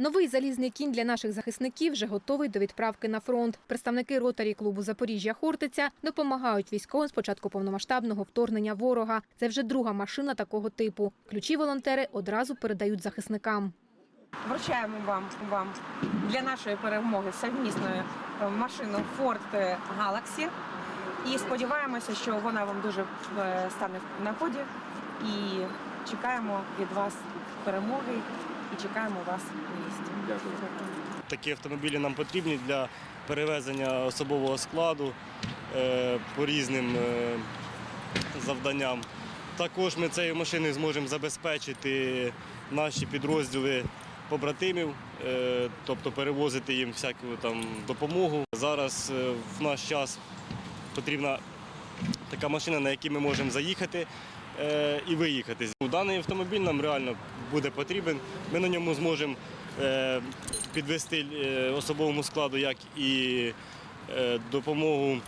Новий залізний кінь для наших захисників вже готовий до відправки на фронт. Представники ротарі клубу Запоріжжя Хортиця допомагають військовим з початку повномасштабного вторгнення ворога. Це вже друга машина такого типу. Ключі волонтери одразу передають захисникам. Вручаємо вам, вам для нашої перемоги совмісною е, машину Ford Galaxy. І сподіваємося, що вона вам дуже е, стане в нагоді. І чекаємо від вас перемоги і чекаємо вас у місті. Дякую. Такі автомобілі нам потрібні для перевезення особового складу е, по різним е, завданням. Також ми цією машиною зможемо забезпечити наші підрозділи побратимів, е, тобто перевозити їм всяку там допомогу. Зараз в наш час потрібна така машина, на якій ми можемо заїхати і виїхати. Даний автомобіль нам реально буде потрібен. Ми на ньому зможемо е, підвести е, особовому складу як і е, допомогу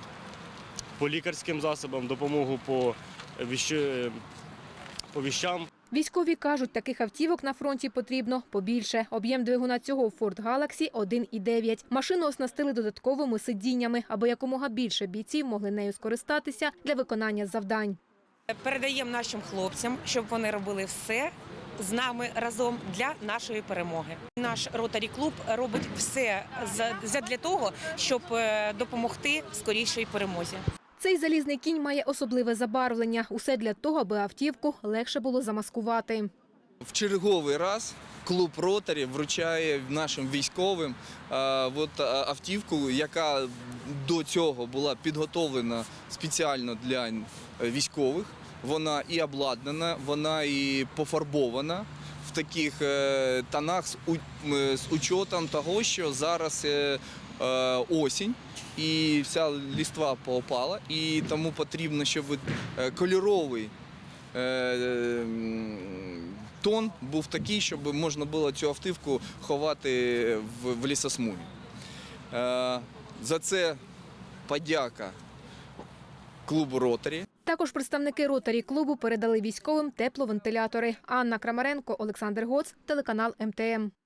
по лікарським засобам, допомогу по, е, по віщам. Військові кажуть, таких автівок на фронті потрібно побільше. Об'єм двигуна цього Ford Galaxy 1,9. Машину оснастили додатковими сидіннями, аби якомога більше бійців могли нею скористатися для виконання завдань. Передаємо нашим хлопцям, щоб вони робили все з нами разом для нашої перемоги. Наш ротарі клуб робить все за- задля того, щоб е, допомогти скорішій перемозі. Цей залізний кінь має особливе забарвлення. Усе для того, аби автівку легше було замаскувати. В черговий раз клуб Ротарі вручає нашим військовим е, от, е, автівку, яка до цього була підготовлена спеціально для е, військових. Вона і обладнана, вона і пофарбована в таких е, тонах з, у, м, з учетом того, що зараз е, е, осінь і вся ліства поопала, і тому потрібно, щоб е, кольоровий е, тон був такий, щоб можна було цю автівку ховати в, лісосмугі. Е, за це подяка клубу Ротарі. Також представники ротарі клубу передали військовим тепловентилятори. Анна Крамаренко, Олександр Гоц, телеканал МТМ.